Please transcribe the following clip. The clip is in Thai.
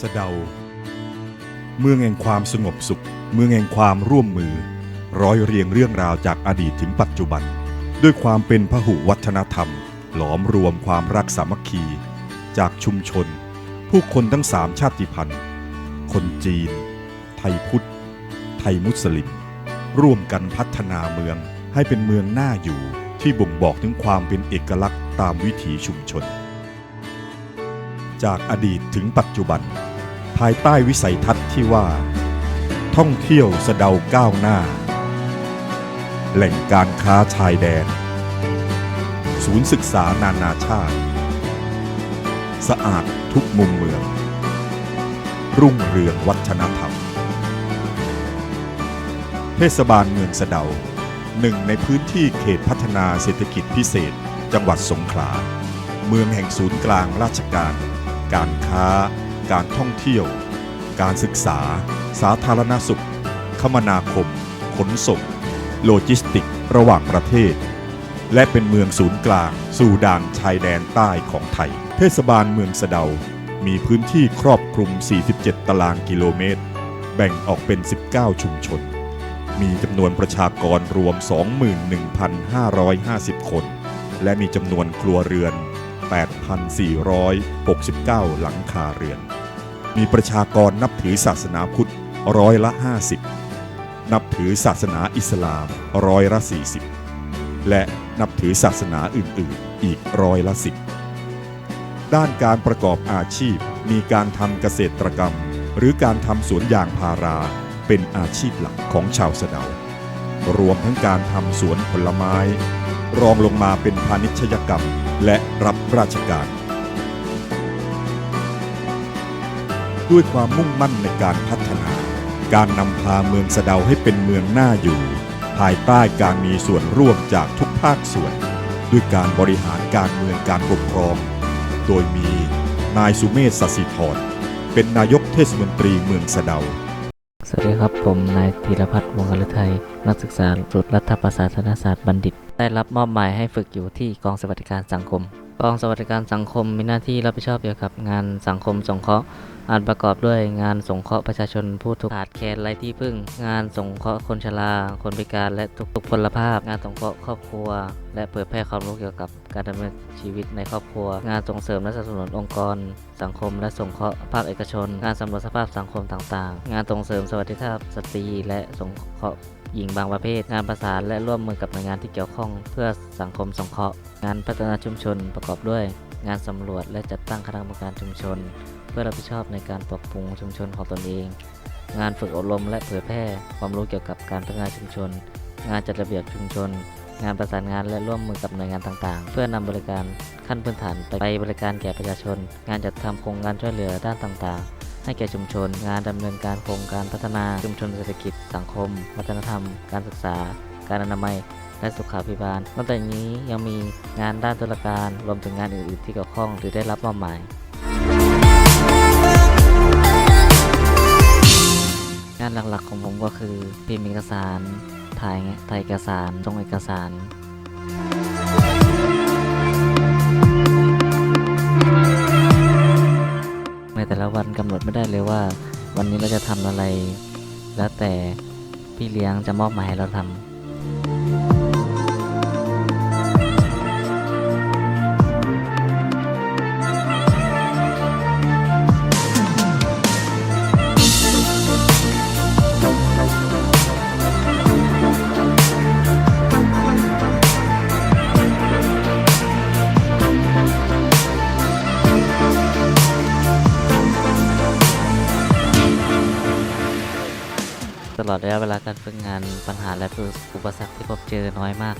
สะเดา เมืองแห่งความสงบสุข เมืองแห่งความร่วมมือ ร้อยเรียงเรื่องราวจากอดีตถึงปัจจุบัน ด้วยความเป็นพหุวัฒนธรรม หลอมรวมความรักสามัคคี จากชุมชน ผู้คนทั้งสามชาติพันธุ์ คนจีน ไทยพุทธ ไทยมุสลิม ร่วมกันพัฒนาเมืองให้เป็นเมืองน่าอยู่ที่บ่งบอกถึงความเป็นเอกลักษณ์ตามวิถีชุมชน จากอดีตถึงปัจจุบัน ภายใต้วิสัยทัศน์ที่ว่า ท่องเที่ยวสะเดาก้าวหน้า แหล่งการค้าชายแดน ศูนย์ศึกษานานาชาติ สะอาดทุกมุมเมือง รุ่งเรืองวัฒนธรรม เทศบาลเมืองสะเดาหนึ่งในพื้นที่เขตพัฒนาเศรษฐกิจพิเศษ จังหวัดสงขลา เมืองแห่งศูนย์กลางราชการ การค้า การท่องเที่ยว การศึกษา สาธารณสุข คมนาคม ขนส่ง โลจิสติก ระหว่างประเทศ และเป็นเมืองศูนย์กลางสู่ด่านชายแดนใต้ของไทย เทศบาลเมืองสะเดา มีพื้นที่ครอบคลุม 47 ตารางกิโลเมตร แบ่งออกเป็น 19 ชุมชน มีจำนวนประชากรรวม 21,550 คน และมีจำนวนครัวเรือน8,469 หลังคาเรือน มีประชากรนับถือศาสนาพุทธร้อยละ 50 นับถือศาสนาอิสลามร้อยละ 40 และนับถือศาสนาอื่น ๆ อีกร้อยละ 10 ด้านการประกอบอาชีพมีการทำเกษตรกรรม หรือการทำสวนยางพาราเป็นอาชีพหลักของชาวสะเดารวมทั้งการทำสวนผลไม้ รองลงมาเป็นพาณิชยกรรมและรับราชการ ด้วยความมุ่งมั่นในการพัฒนา การนำพาเมืองสะเดาให้เป็นเมืองน่าอยู่ ภายใต้การมีส่วนร่วมจากทุกภาคส่วน ด้วยการบริหารการเมืองการปกครอง โดยมีนายสุเมธสสิธรเป็นนายกเทศมนตรีเมืองสะเดา สวัสดีครับ ผมนายธีรพัฒน์วงศ์ฤทัยนักศึกษาสุดรัฐประศาสนศาสตร์บัณฑิต ได้รับมอบหมายให้ฝึกอยู่ที่กองสวัสดิการสังคม กองสวัสดิการสังคมมีหน้าที่รับผิดชอบเกี่ยวกับงานสังคมสงเคราะห์อาจประกอบด้วยงานสงเคราะห์ประชาชนผู้ทุกข์ขาดแคลนไร้ที่พึ่ง งานสงเคราะห์คนชรา คนพิการและทุกทุกพลภาพ งานสงเคราะห์ครอบครัว และเผยแพร่ความรู้เกี่ยวกับการดำเนินชีวิตในครอบครัว งานส่งเสริมและสนับสนุนองค์กร สังคม และสงเคราะห์ภาคเอกชน งานสำรวจสภาพสังคมต่างๆ งานส่งเสริมสวัสดิภาพสตรีและสงเคราะห์หญิงบางประเภท งานประสานและร่วมมือกับหน่วยงานที่เกี่ยวข้องเพื่อสังคมสงเคราะห์ งานพัฒนาชุมชนประกอบด้วย งานสำรวจและจัดตั้งคณะกรรมการชุมชน เพื่อรับผิดชอบในการปรับปรุงชุมชนของตนเอง งานฝึกอบรมและเผยแพร่ความรู้เกี่ยวกับการพัฒนาชุมชน งานจัดระเบียบชุมชน งานประสานงานและร่วมมือกับหน่วยงานต่างๆ เพื่อนำบริการขั้นพื้นฐานไปบริการแก่ประชาชน งานจัดทำโครงการช่วยเหลือด้านต่างๆให้แก่ชุมชน งานดำเนินการโครงการพัฒนาชุมชนเศรษฐกิจ สังคม วัฒนธรรม การศึกษา การอนามัย และสุขาภิบาล นอกจากนี้ยังมีงานด้านธุรการรวมถึงงานอื่นๆที่เกี่ยวข้องหรือได้รับมอบหมายงานหลักๆของผมก็คือพิมพ์เอกสาร ถ่ายถ่ายเอกสารส่งเอกสาร ในแต่ละวันกำหนดไม่ได้เลยว่า วันนี้เราจะทำอะไร แล้วแต่พี่เลี้ยงจะมอบหมายให้เราทำ ลอดระยะเวลาการฝึกงานปัญหาและอุปสรรคที่พบเจอน้อยมาก